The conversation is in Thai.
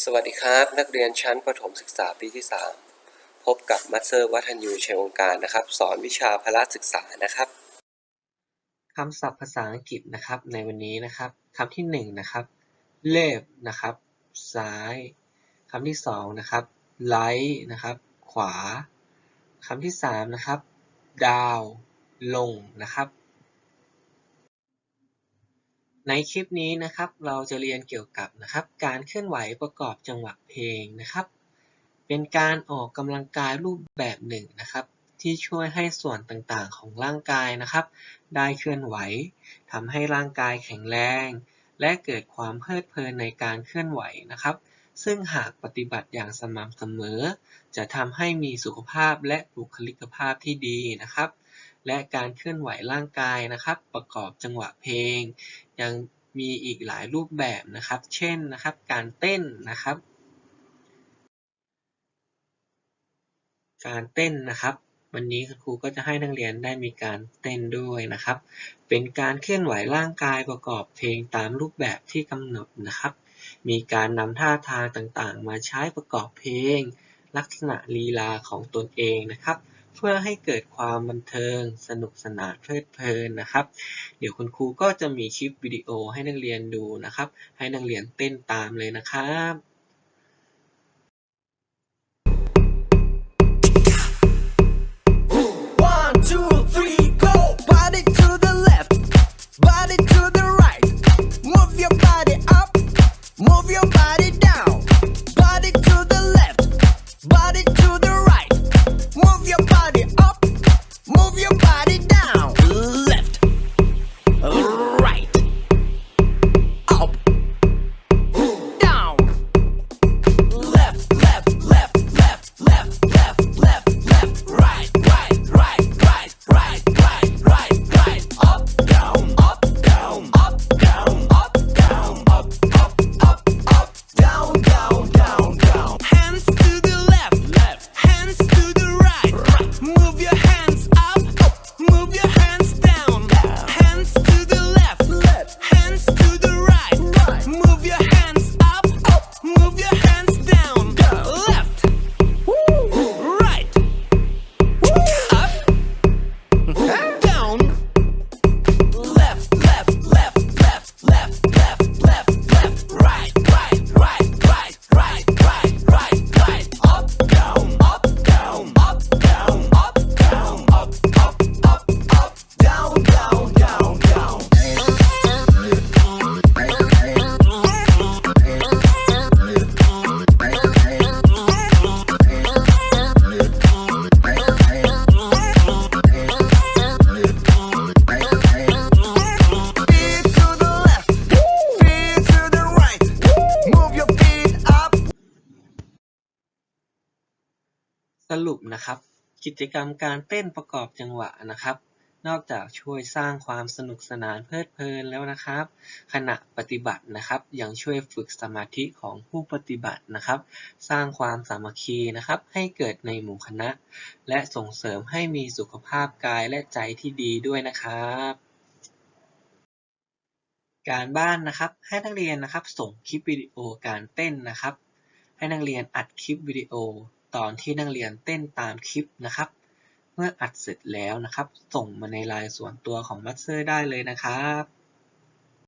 สวัสดีครับ นักเรียนชั้นประถมศึกษาปีที่ 3 พบกับมัตเซอร์วัฒนยูชัยวงการนะครับ สอนวิชาพละศึกษานะครับคำศัพท์ภาษาอังกฤษนะครับ ในวันนี้นะครับคำที่หนึ่งนะครับ left นะครับ ซ้ายคำที่สองนะครับ right นะครับ ขวาคำที่สามนะครับ down ลงนะครับ ในคลิปนี้นะครับเราจะเรียนเกี่ยวกับนะครับการเคลื่อนไหวประกอบจังหวะเพลงนะครับ เป็นการออกกำลังกายรูปแบบหนึ่งนะครับ ที่ช่วยให้ส่วนต่างๆของร่างกายนะครับ ได้เคลื่อนไหวทำให้ร่างกายแข็งแรง และเกิดความเพลิดเพลินในการเคลื่อนไหวนะครับ ซึ่งหากปฏิบัติอย่างสม่ำเสมอ จะทำให้มีสุขภาพและบุคลิกภาพที่ดีนะครับ และการเคลื่อนไหวร่างกายนะครับ ประกอบจังหวะเพลง ยังมีอีกหลายรูปแบบนะครับ เช่นนะครับ การเต้นนะครับ การเต้นนะครับวันนี้ครูก็จะให้นักเรียนได้มีการเต้นด้วยนะครับ เป็นการเคลื่อนไหวร่างกายประกอบเพลงตามรูปแบบที่กำหนดนะครับ มีการนำท่าทางต่างๆ มาใช้ประกอบเพลง ลักษณะลีลาของตนเองนะครับ เพื่อให้เกิดความบันเทิง สนุกสนานเพลิดเพลินนะครับ เดี๋ยวคุณครูก็จะมีคลิปวิดีโอให้นักเรียนดูนะครับ ให้นักเรียนเต้นตามเลยนะครับ รุปนะครับ กิจกรรมการเต้นประกอบจังหวะนะครับ นอกจากช่วยสร้างความสนุกสนานเพลิดเพลินแล้วนะครับ ขณะปฏิบัตินะครับ ยังช่วยฝึกสมาธิของผู้ปฏิบัตินะครับ สร้างความสามัคคีนะครับ ให้เกิดในหมู่คณะ และส่งเสริมให้มีสุขภาพกายและใจที่ดีด้วยนะครับการบ้านนะครับให้นักเรียนนะครับส่งคลิปวิดีโอการเต้นนะครับ ให้นักเรียนอัดคลิปวิดีโอ ตอนที่นักเรียนเต้นตามคลิปนะครับ เมื่ออัดเสร็จแล้วนะครับ ส่งมาในไลน์ส่วนตัวของมัตเซอร์ได้เลยนะครับ